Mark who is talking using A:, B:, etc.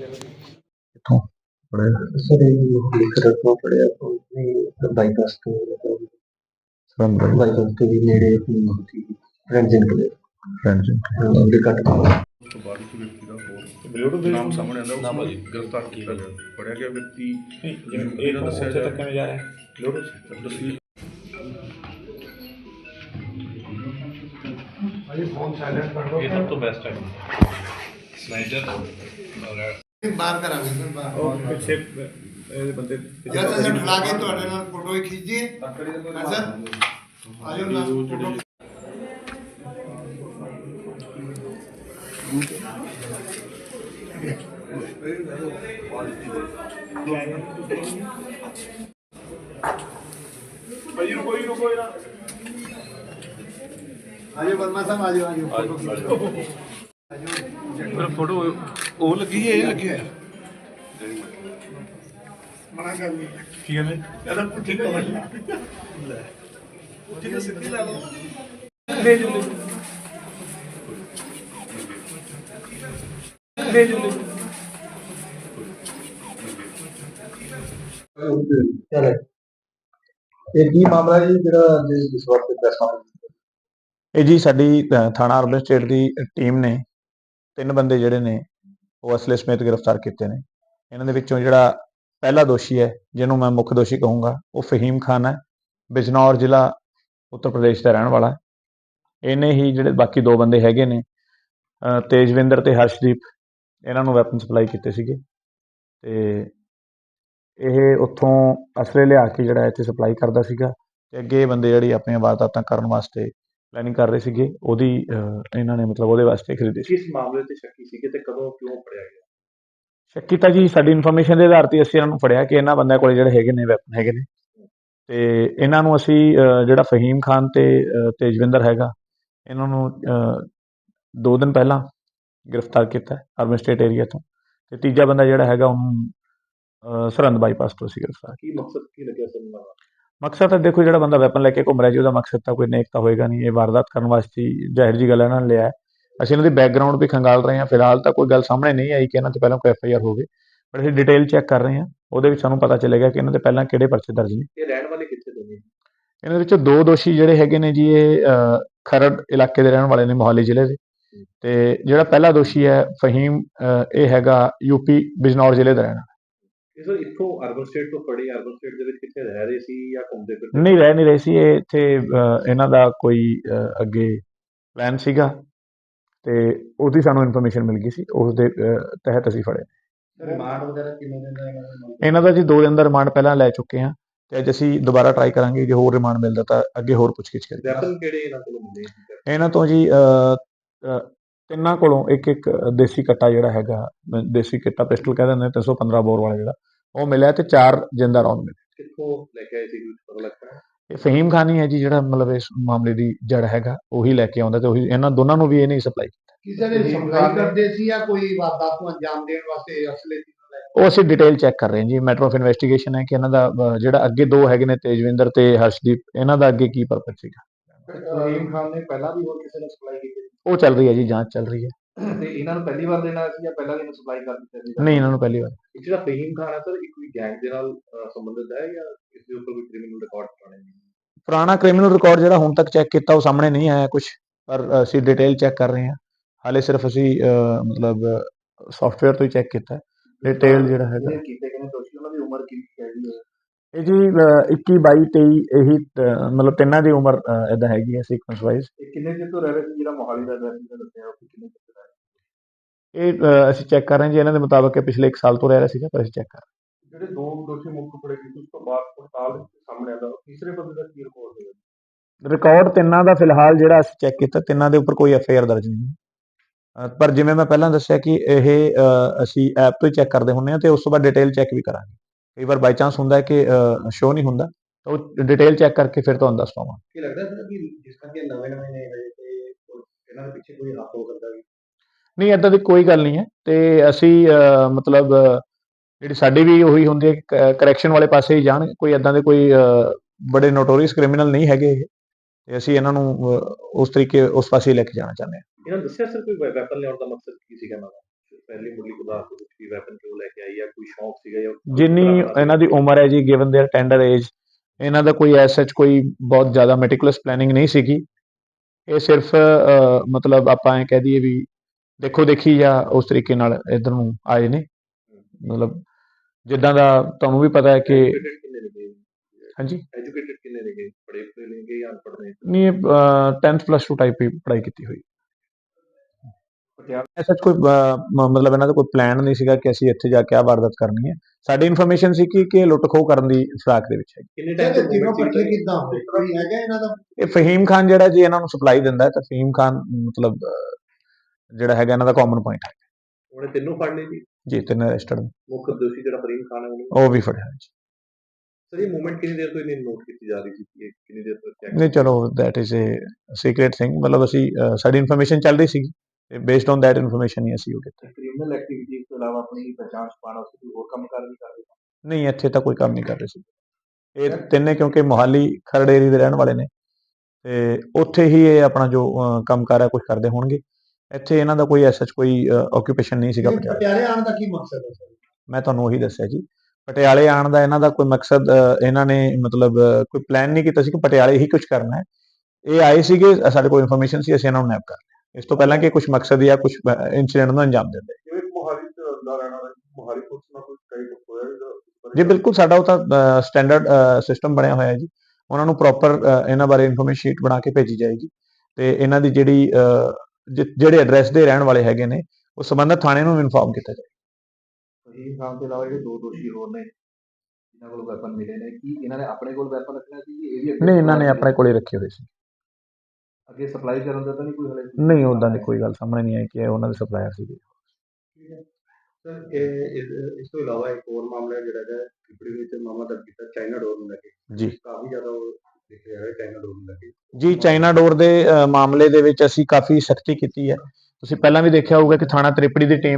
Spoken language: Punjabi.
A: ਰਾਹੁਲ ਪਿੱਛੇ
B: ਸਰ ਇਹ ਲਿਖ ਰੱਖਣਾ ਪੜਿਆ ਆਪਣੇ ਬਾਈਪਾਸ ਤੋਂ
C: ਸਰੰਦ
B: ਬਾਈਪਾਸ ਤੋਂ ਵੀ ਨੇੜੇ ਆਪਣੀ ਫਰੈਂਡਸ ਇਨ ਕਲੇ।
C: ਫਰੈਂਡਸ
B: ਉਹਦੇ ਕੱਟ
D: ਤੋਂ ਬਾਅਦ ਇੱਕ ਵਿਅਕਤੀ ਦਾ ਹੋਰ ਨਾਮ ਸਾਹਮਣੇ ਆਂਦਾ ਉਸ ਨੂੰ ਗ੍ਰਿਫਤਾਰ ਕੀਤਾ ਗਿਆ। ਫੜਿਆ ਗਿਆ ਵਿਅਕਤੀ। ਜਿਵੇਂ ਇਹਨਾਂ ਦੱਸਿਆ ਜਾ ਰਿਹਾ
E: ਜਾ। ਰਿਹਾ
D: ਲੋੜੋ ਤਸਵੀਰ
E: ਇਹ ਸਭ ਤੋਂ ਬੈਸਟ ਹੈ। ਮੈਨੇਜਰ
F: ਬਾਹਰ ਕਰਾਂਗੇ ਸਰ ਬਾਹਰ।
D: ਉਹ ਪਿੱਛੇ ਇਹਦੇ ਬੰਦੇ
F: ਜਦ ਤੱਕ ਸਰ ਖਿਲਾ ਕੇ ਤੁਹਾਡੇ ਨਾਲ ਫੋਟੋ ਹੀ ਖਿੱਚੀਏ। ਹਾਂ ਸਰ। ਆਜੋ ਨਾ ਫੋਟੋ। ਆਜੋ ਵਰਮਾ ਸਾਹਿਬ ਆਜੋ ਆਜੋ ਫੋਟੋ ਖਿੱਚੋ।
E: ਪਰ ਫੋਟੋ ਉਹ ਲੱਗੀ ਹੈ ਇਹ ਲੱਗੀ ਹੈ।
F: ਮਨਾ ਕਰ ਲਈ
E: ਕੀ ਕਹਿੰਦੇ?
F: ਇਹਦਾ ਪੁੱਠੀ ਕਮਰ ਲੈ। ਪੁੱਠੀ ਸਿੱਧੀ ਲਾ ਲਓ।
E: ਲੈ ਜੋ ਲੈ ਜੋ।
B: ਚਲੇ। ਇਹ ਕੀ ਮਾਮਲਾ ਜੀ ਜਿਹੜਾ ਜਿਸ ਜਿਸ ਵਕਤ ਪ੍ਰੈਸ ਕਾਨਫਰੰਸ
C: ਇਹ ਜੀ ਸਾਡੀ ਥਾਣਾ ਅਰਬਨ ਸਟੇਟ ਦੀ ਟੀਮ ਨੇ ਤਿੰਨ ਬੰਦੇ ਜਿਹੜੇ ਨੇ ਉਹ ਅਸਲੇ ਸਮੇਤ ਗ੍ਰਿਫਤਾਰ ਕੀਤੇ ਨੇ। ਇਹਨਾਂ ਦੇ ਵਿੱਚੋਂ ਜਿਹੜਾ ਪਹਿਲਾ ਦੋਸ਼ੀ ਹੈ, ਜਿਹਨੂੰ ਮੈਂ ਮੁੱਖ ਦੋਸ਼ੀ ਕਹੂੰਗਾ, ਉਹ ਫਹੀਮ ਖਾਨ ਹੈ। ਬਿਜਨੌਰ ਜ਼ਿਲ੍ਹਾ ਉੱਤਰ ਪ੍ਰਦੇਸ਼ ਦਾ ਰਹਿਣ ਵਾਲਾ ਇਹਨੇ ਹੀ ਜਿਹੜੇ ਬਾਕੀ ਦੋ ਬੰਦੇ ਹੈਗੇ ਨੇ ਤੇਜਵਿੰਦਰ ਤੇ ਹਰਸ਼ਦੀਪ, ਇਹਨਾਂ ਨੂੰ ਵੈਪਨ ਸਪਲਾਈ ਕੀਤੇ ਸੀਗੇ। ਤੇ ਇਹ ਉੱਥੋਂ ਅਸਲੇ ਲਿਆ ਕੇ ਜਿਹੜਾ ਇੱਥੇ ਸਪਲਾਈ ਕਰਦਾ ਸੀਗਾ, ਤੇ ਅੱਗੇ ਇਹ ਬੰਦੇ ਜਿਹੜੀ ਆਪਣੀਆਂ ਵਾਰਦਾਤਾਂ ਕਰਨ ਵਾਸਤੇ ਪਲੈਨਿੰਗ ਕਰ ਰਹੇ ਸੀਗੇ ਉਹਦੀ ਇਹਨਾਂ ਨੇ ਮਤਲਬ ਉਹਦੇ ਵਾਸਤੇ ਖਰੀਦੇ ਸੀ।
E: ਕਿਸ ਮਾਮਲੇ ਤੇ ਸ਼ੱਕੀ ਸੀਗੇ ਤੇ ਕਦੋਂ ਕਿਉਂ ਫੜਿਆ ਗਿਆ?
C: ਸ਼ੱਕੀ ਤਾਂ ਜੀ ਸਾਡੀ ਇਨਫੋਰਮੇਸ਼ਨ ਦੇ ਆਧਾਰ ਤੇ ਅਸੀਂ ਇਹਨਾਂ ਨੂੰ ਫੜਿਆ ਕਿ ਇਹਨਾਂ ਬੰਦਿਆਂ ਕੋਲੇ ਜਿਹੜੇ ਹੈਗੇ ਨੇ ਵੈਪਨ ਹੈਗੇ ਨੇ। ਤੇ ਇਹਨਾਂ ਨੂੰ ਅਸੀਂ ਜਿਹੜਾ ਫਹੀਮ ਖਾਨ ਤੇ ਤੇਜਵਿੰਦਰ ਹੈਗਾ ਇਹਨਾਂ ਨੂੰ ਦੋ ਦਿਨ ਪਹਿਲਾਂ ਗ੍ਰਿਫਤਾਰ ਕੀਤਾ ਅਰਬਨ ਸਟੇਟ ਏਰੀਆ ਤੋਂ। ਤੇ ਤੀਜਾ ਬੰਦਾ ਜਿਹੜਾ ਹੈਗਾ ਉਹਨੂੰ ਸਰਹੰਦ ਬਾਈਪਾਸ ਤੋਂ ਅਸੀਂ ਗ੍ਰਿਫਤਾਰ
E: ਕੀ ਮਕਸਦ ਕੀ ਲੱਗਿਆ ਨਾਲ
C: ਮਕਸਦ ਤਾਂ ਦੇਖੋ ਜਿਹੜਾ ਬੰਦਾ ਵੈਪਨ ਲੈ ਕੇ ਘੁੰਮ ਰਿਹਾ ਜੀ ਉਹਦਾ ਮਕਸਦ ਤਾਂ ਕੋਈ ਨੇਕ ਤਾਂ ਹੋਏਗਾ ਨਹੀਂ ਇਹ ਵਾਰਦਾਤ ਕਰਨ ਵਾਸਤੇ ਜ਼ਾਹਿਰ ਜੀ ਗੱਲ ਇਹਨਾਂ ਨੇ ਲਿਆ। ਅਸੀਂ ਇਹਨਾਂ ਦੀ ਬੈਕਗ੍ਰਾਉਂਡ ਵੀ ਖੰਗਾਲ ਰਹੇ ਹਾਂ ਫਿਲਹਾਲ ਤਾਂ ਕੋਈ ਗੱਲ ਸਾਹਮਣੇ ਨਹੀਂ ਆਈ ਕਿ ਇਹਨਾਂ ਤੇ ਪਹਿਲਾਂ ਕੋਈ ਐਫ ਆਈ ਆਰ ਹੋਵੇ ਪਰ ਅਸੀਂ ਡਿਟੇਲ ਚੈੱਕ ਕਰ ਰਹੇ ਹਾਂ ਉਹਦੇ ਵਿੱਚ ਸਾਨੂੰ ਪਤਾ ਚੱਲੇਗਾ ਕਿ ਇਹਨਾਂ ਦੇ ਪਹਿਲਾਂ ਕਿਹੜੇ ਪਰਚੇ ਦਰਜ ਨੇ।
E: ਇਹ ਰਹਿਣ ਵਾਲੇ ਕਿੱਥੇ ਦੇ ਨੇ?
C: ਇਹਨਾਂ ਵਿੱਚੋਂ ਦੋ ਦੋਸ਼ੀ ਜਿਹੜੇ ਹੈਗੇ ਨੇ ਜੀ ਇਹ ਖਰੜ ਇਲਾਕੇ ਦੇ ਰਹਿਣ ਵਾਲੇ ਨੇ ਮੋਹਾਲੀ ਜ਼ਿਲ੍ਹੇ ਦੇ। ਤੇ ਜਿਹੜਾ ਪਹਿਲਾ ਦੋਸ਼ੀ ਹੈ ਫਹੀਮ ਇਹ ਹੈਗਾ ਯੂਪੀ ਬਿਜਨੌਰ ਜ਼ਿਲ੍ਹੇ ਦਾ ਰਹਿਣ
E: ਇਹ ਸਰ ਇੱਥੋਂ ਅਰਬਨ ਸਟੇਟ ਤੋਂ ਫੜੇ ਅਰਬਨ ਸਟੇਟ ਦੇ ਵਿੱਚ ਕਿੱਥੇ ਰਹਿ ਰਹੇ ਸੀ ਜਾਂ ਘੁੰਮਦੇ ਫਿਰਦੇ
C: ਨਹੀਂ ਰਹਿ ਨਹੀਂ ਰਹੇ ਸੀ। ਇਹ ਇੱਥੇ ਇਹਨਾਂ ਦਾ ਕੋਈ ਅੱਗੇ ਪਲਾਨ ਸੀਗਾ ਤੇ ਉਹਦੀ ਸਾਨੂੰ ਇਨਫੋਰਮੇਸ਼ਨ ਮਿਲ ਗਈ ਸੀ। ਉਸ ਦੇ ਤਹਿਤ ਅਸੀਂ ਫੜੇ।
F: ਰਿਮਾਂਡ ਵਗੈਰਾ ਕਿਵੇਂ ਦਿੰਦਾ ਇਹਨਾਂ ਨੂੰ
C: ਇਹਨਾਂ ਦਾ ਜੀ ਦੋ ਦਿਨ ਦਾ ਰਿਮਾਂਡ ਪਹਿਲਾਂ ਲੈ ਚੁੱਕੇ ਹਾਂ ਤੇ ਅੱਜ ਅਸੀਂ ਦੁਬਾਰਾ ਟਰਾਈ ਕਰਾਂਗੇ। ਜੇ ਹੋਰ ਰਿਮਾਂਡ ਮਿਲਦਾ ਤਾਂ ਅੱਗੇ ਹੋਰ ਪੁੱਛਗਿੱਛ ਕਰਾਂਗੇ
E: ਵੈਪਨ ਕਿਹੜੇ ਇਹਨਾਂ ਕੋਲੋਂ ਮਿਲੇ
C: ਇਹਨਾਂ ਤੋਂ ਜੀ ਤਿੰਨਾਂ ਕੋਲੋਂ ਇੱਕ ਇੱਕ ਦੇਸੀ ਕੱਟਾ ਜਿਹੜਾ ਹੈਗਾ ਦੇਸੀ ਕੱਟਾ ਪਿਸਟਲ ਕਹਿੰਦੇ ਨੇ 315 ਬੋਰ ਵਾਲਾ ਜਿਹੜਾ ਉਹ ਮਿਲਿਆ ਤੇ ਚਾਰ ਜਿੰਦਾ ਰੌਂਦ ਮਿਲੇ।
E: ਕਿੱਥੋਂ ਲੈ ਕੇ ਆਏ ਸੀ ਕੁਝ ਪਤਾ ਲੱਗਦਾ?
C: ਇਹ ਫਹੀਮ ਖਾਨ ਹੀ ਜੀ ਜਿਹੜਾ ਮਤਲਬ ਇਸ ਮਾਮਲੇ ਦੀ ਜੜ ਹੈਗਾ ਉਹੀ ਲੈ ਕੇ ਆਉਂਦਾ ਤੇ ਉਹੀ ਇਹਨਾਂ ਦੋਨਾਂ ਨੂੰ ਵੀ ਇਹ ਨਹੀਂ ਸਪਲਾਈ
F: ਕਿਸੇ ਨੇ ਸਪਲਾਈ ਕਰਦੇ ਸੀ ਜਾਂ ਕੋਈ ਵਾਰਦਾਤ ਨੂੰ ਅੰਜਾਮ ਦੇਣ ਵਾਸਤੇ ਅਸਲੇ
C: ਉਹ ਅਸੀਂ ਡਿਟੇਲ ਚੈੱਕ ਕਰ ਰਹੇ ਹਾਂ ਜੀ ਮੈਟਰ ਆਫ ਇਨਵੈਸਟੀਗੇਸ਼ਨ ਹੈ ਕਿ ਇਹਨਾਂ ਦਾ ਜਿਹੜਾ ਅੱਗੇ ਦੋ ਹੈਗੇ ਨੇ ਤੇਜਵਿੰਦਰ ਤੇ ਹਰਸ਼ਦੀਪ ਇਹਨਾਂ ਦਾ ਅੱਗੇ ਕੀ ਪਰਪਸ ਸੀਗਾ?
F: ਸਲੀਮ ਖਾਨ ਨੇ ਪਹਿਲਾਂ ਵੀ ਹੋਰ ਕਿਸੇ ਨੂੰ ਸਪਲਾਈ ਕੀਤੀ
C: ਉਹ ਚੱਲ ਰਹੀ ਹੈ ਜੀ ਜਾਂਚ ਚੱਲ ਰਹੀ ਹੈ।
F: ਤੇ ਇਹਨਾਂ ਨੂੰ ਪਹਿਲੀ ਵਾਰ ਦੇਣਾ ਸੀ ਜਾਂ ਪਹਿਲਾਂ ਇਹਨੂੰ ਸਪਲਾਈ ਕਰ ਦਿੱਤਾ ਸੀ?
C: ਨਹੀਂ ਇਹਨਾਂ ਨੂੰ ਪਹਿਲੀ ਵਾਰ।
E: ਜਿਹੜਾ ਫਹੀਮ ਖਾਨ ਹੈ ਸਰ ਇੱਕ ਵੀ ਗੈਂਗ ਦੇ ਨਾਲ ਸੰਬੰਧਿਤ ਹੈ ਜਾਂ ਇਸ ਦੇ ਉੱਪਰ ਕੋਈ ਕ੍ਰਿਮੀਨਲ ਰਿਕਾਰਡ ਪੁਰਾਣੇ ਨੇ
C: ਪੁਰਾਣਾ ਕ੍ਰਿਮੀਨਲ ਰਿਕਾਰਡ ਜਿਹੜਾ ਹੁਣ ਤੱਕ ਚੈੱਕ ਕੀਤਾ ਉਹ ਸਾਹਮਣੇ ਨਹੀਂ ਆਇਆ ਕੁਝ ਪਰ ਅਸੀਂ ਡਿਟੇਲ ਚੈੱਕ ਕਰ ਰਹੇ ਹਾਂ। ਹਾਲੇ ਸਿਰਫ ਅਸੀਂ ਮਤਲਬ ਸੌਫਟਵੇਅਰ ਤੋਂ ਹੀ ਚੈੱਕ ਕੀਤਾ। ਡਿਟੇਲ ਜਿਹੜਾ ਹੈਗਾ।
F: ਕੀਤੇ ਗਏ ਨੇ ਦੋਸ਼ੀ ਉਹਨਾਂ ਦੀ ਉਮਰ ਕਿੰਨੀ ਹੈਗੀ ਹੈ?
C: ਇਹ ਜੀ ਅਹ, 21 22 23 ਇਹੀ ਮਤਲਬ ਤਿੰਨਾਂ ਦੀ ਉਮਰ ਇਦਾਂ ਹੈਗੀ ਹੈ ਸੀਕੁਐਂਸ ਵਾਈਜ਼
F: ਕਿੰਨੇ ਚਿਰ ਤੋਂ ਰਹਿ ਰਹੇ ਸੀ ਜਿਹੜਾ ਮੋਹਾਲੀ ਦਾ ਐਡਰੈਸ ਦਾ ਦੱਸਿਆ ਉਹ ਕਿੰਨੇ ਚਿਰ ਤੋਂ ਰਹਿ ਰਹੇ
C: ਇਹ ਅਸੀਂ ਚੈੱਕ ਕਰ ਰਹੇ ਜੀ ਇਹਨਾਂ ਦੇ ਮੁਤਾਬਕ ਪਿਛਲੇ 1 ਸਾਲ ਤੋਂ ਰਹਿ ਰਿਹਾ ਸੀਗਾ ਪਰ ਅਸੀਂ ਚੈੱਕ ਕਰ ਰਹੇ।
D: ਜਿਹੜੇ ਦੋ ਦੋਸ਼ੀ ਮੁੱਖ ਫੜੇ ਗਏ ਉਸ ਤੋਂ ਬਾਅਦ ਪੜਤਾਲ ਸਾਹਮਣੇ ਆਉਂਦਾ ਤੀਸਰੇ ਬੰਦੇ ਦਾ ਕੀ ਰਿਪੋਰਟ ਹੋਇਆ?
C: ਰਿਕਾਰਡ ਤਿੰਨਾਂ ਦਾ ਫਿਲਹਾਲ ਜਿਹੜਾ ਅਸੀਂ ਚੈੱਕ ਕੀਤਾ ਤਿੰਨਾਂ ਦੇ ਉੱਪਰ ਕੋਈ ਐਫ ਆਈ ਆਰ ਦਰਜ ਨਹੀਂ ਪਰ ਜਿਵੇਂ ਮੈਂ ਪਹਿਲਾਂ ਦੱਸਿਆ ਕਿ ਇਹ ਅਸੀਂ ਐਪ ਤੋਂ ਹੀ ਚੈੱਕ ਕਰਦੇ ਹੁੰਦੇ ਹਾਂ ਤੇ ਉਸ ਤੋਂ ਬਾਅਦ ਡਿਟੇਲ ਚੈੱਕ ਵੀ ਕਰਾਂਗੇ। ਕਈ ਵਾਰ ਬਾਈ ਚਾਂਸ ਹੁੰਦਾ ਹੈ ਕਿ ਸ਼ੋ ਨਹੀਂ ਹੁੰਦਾ ਤਾਂ ਉਹ ਡਿਟੇਲ ਚੈੱਕ ਕਰਕੇ ਫਿਰ ਤੁਹਾਨੂੰ ਦੱਸ ਪਾਵਾਂ
B: ਕੀ ਲੱਗਦਾ ਸਰ ਕਿ ਜਿਸ ਕਰਕੇ ਨਵੇਂ ਨਵੇਂ ਨੇ ਹਜੇ ਤੇ ਇਹਨਾਂ ਦੇ ਪਿੱਛੇ ਕੋਈ ਹੱਥ ਹੋ ਸਕਦਾ ਵੀ?
C: ਨਹੀਂ ਏਦਾਂ ਦੀ ਕੋਈ ਗੱਲ ਨਹੀਂ ਹੈ ਤੇ ਅਸੀਂ ਮਤਲਬ ਜਿਹੜੀ ਸਾਡੀ ਵੀ ਉਹੀ ਹੁੰਦੀ ਹੈ ਕਰੈਕਸ਼ਨ ਵਾਲੇ ਪਾਸੇ ਹੀ ਜਾਣ ਕੋਈ ਏਦਾਂ ਦੇ ਕੋਈ ਬੜੇ ਨੋਟੋਰੀਅਸ ਕ੍ਰਿਮੀਨਲ ਨਹੀਂ ਹੈਗੇ ਤੇ ਅਸੀਂ ਇਹਨਾਂ ਨੂੰ ਉਸ ਤਰੀਕੇ ਉਸ ਪਾਸੇ ਲੈ ਕੇ ਜਾਣਾ ਚਾਹੁੰਦੇ ਹਾਂ।
E: ਇਹਨਾਂ ਦੱਸਿਆ ਸਰ ਕੋਈ ਵੈਪਨ ਲਿਆਉਣ ਦਾ ਮਕਸਦ ਕੀ ਸੀਗਾ ਇਹਨਾਂ ਦਾ? ਪਹਿਲੀ ਮੁੱਢਲੀ ਪਦਾਰਥ ਦੇ ਵਿੱਚ ਕੀ ਵੈਪਨ ਕਿਉਂ ਲੈ ਕੇ ਆਈ ਜਾਂ ਕੋਈ ਸ਼ੌਂਕ ਸੀਗਾ ਜਾਂ
C: ਜਿੰਨੀ ਇਹਨਾਂ ਦੀ ਉਮਰ ਹੈ ਜੀ ਗਿਵਨ देयर ਟੈਂਡਰ ਏਜ ਇਹਨਾਂ ਦਾ ਕੋਈ ਐਸ ਸੱਚ ਕੋਈ ਬਹੁਤ ਜ਼ਿਆਦਾ ਮੈਟੀਕੂਲਸ ਪਲੈਨਿੰਗ ਨਹੀਂ ਸੀਗੀ ਇਹ ਸਿਰਫ ਅ, ਮਤਲਬ ਆਪਾਂ ਇਹ ਕਹਿ ਦਈਏ ਵੀ ਦੇਖੋ ਦੇਖੀ ਜਾਂ ਉਸ ਤਰੀਕੇ ਨਾਲ ਇਧਰ ਨੂੰ ਆਏ ਨੇ ਮਤਲਬ ਜਿੱਦਾਂ ਦਾ ਤੁਹਾਨੂੰ ਵੀ ਪਤਾ ਹੈ ਕਿ
E: Educated ਕਿੰਨੇ ਨੇ
C: ਹਾਂਜੀ
E: ਐਜੂਕੇਟਡ ਕਿੰਨੇ ਨੇ ਪੜ੍ਹੇ ਪੜ੍ਹੇ ਨੇ ਜਾਂ ਅਨਪੜ੍ਹ ਨੇ
C: ਨਹੀਂ 10th ਪਲੱਸ 2 ਟਾਈਪ ਹੀ ਪੜ੍ਹਾਈ ਕੀਤੀ ਹੋਈ ਐਸਾ ਕੋਈ ਅ, ਮ- ਮਤਲਬ ਇਹਨਾਂ ਦਾ ਕੋਈ ਪਲਾਨ ਨਹੀਂ ਸੀਗਾ ਕਿ ਅਸੀਂ ਇੱਥੇ ਜਾ ਕੇ ਆ ਵਾਰਦਾਤ ਕਰਨੀ ਹੈ। ਸਾਡੀ ਇਨਫੋਰਮੇਸ਼ਨ ਸੀ ਕਿ ਕਿ ਇਹ ਲੁੱਟ ਖੋਹ ਕਰਨ ਦੀ ਫਰਾਕ ਦੇ ਵਿੱਚ ਹੈ
E: ਕਿੰਨੇ
B: ਤੇ
E: ਟਾਈਮ
B: ਤਿੰਨੋਂ ਇਕੱਠੇ ਕਿੱਦਾਂ ਹੋਏ? ਕੋਈ ਹੈਗਾ ਇਹਨਾਂ ਦਾ?
C: ਇਹ ਫਹੀਮ ਖਾਨ ਜਿਹੜਾ ਜੀ ਇਹਨਾਂ ਨੂੰ ਸਪਲਾਈ ਦਿੰਦਾ ਹੈ ਤਾਂ ਫਹੀਮ ਖਾਨ ਮਤਲਬ ਅ, ਜਿਹੜਾ ਹੈਗਾ ਇਹਨਾਂ ਦਾ ਕਾਮਨ ਪੁਆਇੰਟ ਹੈ।
E: ਉਹਨੇ ਤਿੰਨੋਂ ਫੜ ਲਏ ਜੀ?
C: ਜੀ ਤਿੰਨ ਅਰੈਸਟਡ
E: ਮੁੱਖ ਦੋਸ਼ੀ ਜਿਹੜਾ ਫਰੀਮ ਖਾਨ ਹੈ
C: ਉਹ ਵੀ ਫੜਿਆ ਜੀ।
E: ਸਰ ਇਹ ਮੂਵਮੈਂਟ ਕਿੰਨੀ ਦੇਰ ਤੋਂ ਇਹਨੇ ਨੋਟ ਕੀਤੀ ਜਾ ਰਹੀ ਸੀ ਕਿ ਕਿੰਨੀ ਦੇਰ ਤੋਂ ਚੈੱਕ
C: ਨਹੀਂ ਚਲੋ that is a secret thing ਮਤਲਬ ਅਸੀਂ ਸਾਡੀ ਇਨਫੋਰਮੇਸ਼ਨ ਚੱਲ ਰਹੀ ਸੀਗੀ ਤੇ ਬੇਸਡ ਔਨ ਦੈਟ ਇਨਫੋਰਮੇਸ਼ਨ ਹੀ ਅਸੀਂ ਉਹ ਕੀਤਾ।
B: ਕ੍ਰਿਮੀਨਲ ਐਕਟੀਵਿਟੀ ਤੋਂ ਇਲਾਵਾ ਆਪਣੀ ਪਛਾਣ ਵਾਸਤੇ ਕੋਈ ਹੋਰ ਕੰਮ ਕਰ ਵੀ ਕਰਦੇ
C: ਨਹੀਂ ਇੱਥੇ ਤਾਂ ਕੋਈ ਕੰਮ ਨਹੀਂ ਕਰ ਰਹੇ ਸੀ। ਇਹ ਤਿੰਨੇ ਕਿਉਂਕਿ ਮੋਹਾਲੀ ਖਰੜ ਏਰੀਏ ਦੇ ਰਹਿਣ ਵਾਲੇ ਨੇ ਤੇ ਉੱਥੇ ਹੀ ਇਹ ਆਪਣਾ ਜੋ ਕੰਮ ਕਾਰ ਹੈ ਕੁਝ ਕਰਦੇ ਹੋਣਗੇ। ਇੱਥੇ ਇਹਨਾਂ ਦਾ ਕੋਈ ਐਸਾ ਕੋਈ ਆਕਿਊਪੇਸ਼ਨ ਨਹੀਂ ਸੀਗਾ ਪਟਿਆਲੇ।
B: ਆਉਣ ਦਾ ਕੀ ਮਕਸਦ ਹੈ ਸਰ
C: ਮੈਂ ਤੁਹਾਨੂੰ ਉਹੀ ਦੱਸਿਆ ਜੀ। ਪਟਿਆਲੇ ਆਉਣ ਦਾ ਇਹਨਾਂ ਦਾ ਕੋਈ ਮਕਸਦ ਇਹਨਾਂ ਨੇ ਮਤਲਬ ਕੋਈ ਪਲਾਨ ਨਹੀਂ ਕੀਤਾ ਸੀ ਕਿ ਪਟਿਆਲੇ ਹੀ ਕੁਝ ਕਰਨਾ ਹੈ। ਇਹ ਆਏ ਸੀਗੇ ਸਾਡੇ ਕੋਲ ਇਨਫੋਰਮੇਸ਼ਨ ਸੀ ਅਸੀਂ ਇਹਨਾਂ ਨੂੰ ਨੈਪ ਕਰ ਲਿਆ। ਇਸ ਤੋਂ ਪਹਿਲਾਂ ਕਿ ਕੁਝ ਮਕਸਦ ਜਾਂ ਕੁਝ ਇਨਸੀਡੈਂਟ ਨੂੰ ਅੰਜਾਮ ਦਿੰਦੇ।
D: ਜਿਵੇਂ ਮੋਹਾਲੀ ਚ ਦਾ ਰਹਿਣਾ ਵਾਲਾ ਮੋਹਾਲੀ ਪੁਲਿਸ ਨਾਲ ਕੋਈ ਕਈ ਹੋਇਆ ਇਹਦਾ
C: ਜੀ ਬਿਲਕੁਲ ਸਾਡਾ ਉਹ ਤਾਂ ਸਟੈਂਡਰਡ ਸਿਸਟਮ ਬਣਿਆ ਹੋਇਆ ਹੈ ਜੀ। ਉਹਨਾਂ ਨੂੰ ਪ੍ਰੋਪਰ ਇਹਨਾਂ ਬਾਰੇ ਇਨਫੋਰਮੇਸ਼ਨ ਸ਼ੀਟ ਬਣਾ ਕੇ ਭੇਜੀ ਜਾਏਗੀ। ਤੇ ਇਹਨਾਂ ਦੀ ਜਿਹੜੀ ਜਿਹੜੇ ਐਡਰੈਸ ਦੇ ਰਹਿਣ ਵਾਲੇ ਹੈਗੇ ਨੇ ਉਹ ਸੰਬੰਧਿਤ ਥਾਣੇ ਨੂੰ ਇਨਫਾਰਮ ਕੀਤਾ ਜਾਏ।
B: ਫਹੀਮ ਖਾਨ ਤੋਂ ਇਲਾਵਾ ਜਿਹੜੇ ਦੋ ਦੋਸ਼ੀ ਹੋਰ ਨੇ ਇਹਨਾਂ ਕੋਲ ਵੈਪਨ ਮਿਲੇ ਨੇ ਕੀ ਇਹਨਾਂ ਨੇ ਆਪਣੇ ਕੋਲ ਵੈਪਨ ਰੱਖਣਾ ਸੀ? ਇਹ ਵੀ
C: ਨਹੀਂ ਇਹਨਾਂ ਨੇ ਆਪਣੇ ਕੋਲੇ ਰੱਖੇ ਹੋਏ ਸੀ।
B: ਅੱਗੇ ਸਪਲਾਈ ਕਰਨ ਦਾ ਤਾਂ ਨਹੀਂ ਕੋਈ ਹਲੇ
C: ਨਹੀਂ ਉਦਾਂ ਦੀ ਕੋਈ ਗੱਲ ਸਾਹਮਣੇ ਨਹੀਂ ਆਈ ਕਿ ਇਹ ਉਹਨਾਂ ਦੇ ਸਪਲਾਇਰ ਸੀਗੇ।
E: ਸਰ ਇਹ ਇਸ- ਇਸ ਤੋਂ ਇਲਾਵਾ ਇੱਕ ਹੋਰ ਮਾਮਲਾ ਹੈ ਜਿਹੜਾ ਹੈ ਟਿੱਪੜੀ ਵਿੱਚ ਮਾਮਲਾ ਦਰਜ ਕੀਤਾ ਚਾਈਨਾ ਡੋਰ ਨੂੰ ਲੈ ਕੇ।
C: ਜੀ।
E: ਕਾਫੀ ਜ਼ਿਆਦਾ ਉਹ ਦਿਖ ਰਿਹਾ ਹੈ ਚਾਈਨਾ ਡੋਰ ਨੂੰ ਲੈ ਕੇ।
C: ਜੀ ਚਾਈਨਾ ਡੋਰ ਦੇ ਅ, ਮਾਮਲੇ ਦੇ ਵਿੱਚ ਅਸੀਂ ਕਾਫੀ ਸਖਤੀ ਕੀਤੀ ਹੈ। ਤੁਸੀਂ ਪਹਿਲਾਂ ਵੀ ਦੇਖਿਆ ਹੋਊਗਾ ਕਿ ਥਾਣਾ ਤ੍ਰਿਪੜੀ ਦੀ ਟੀਮ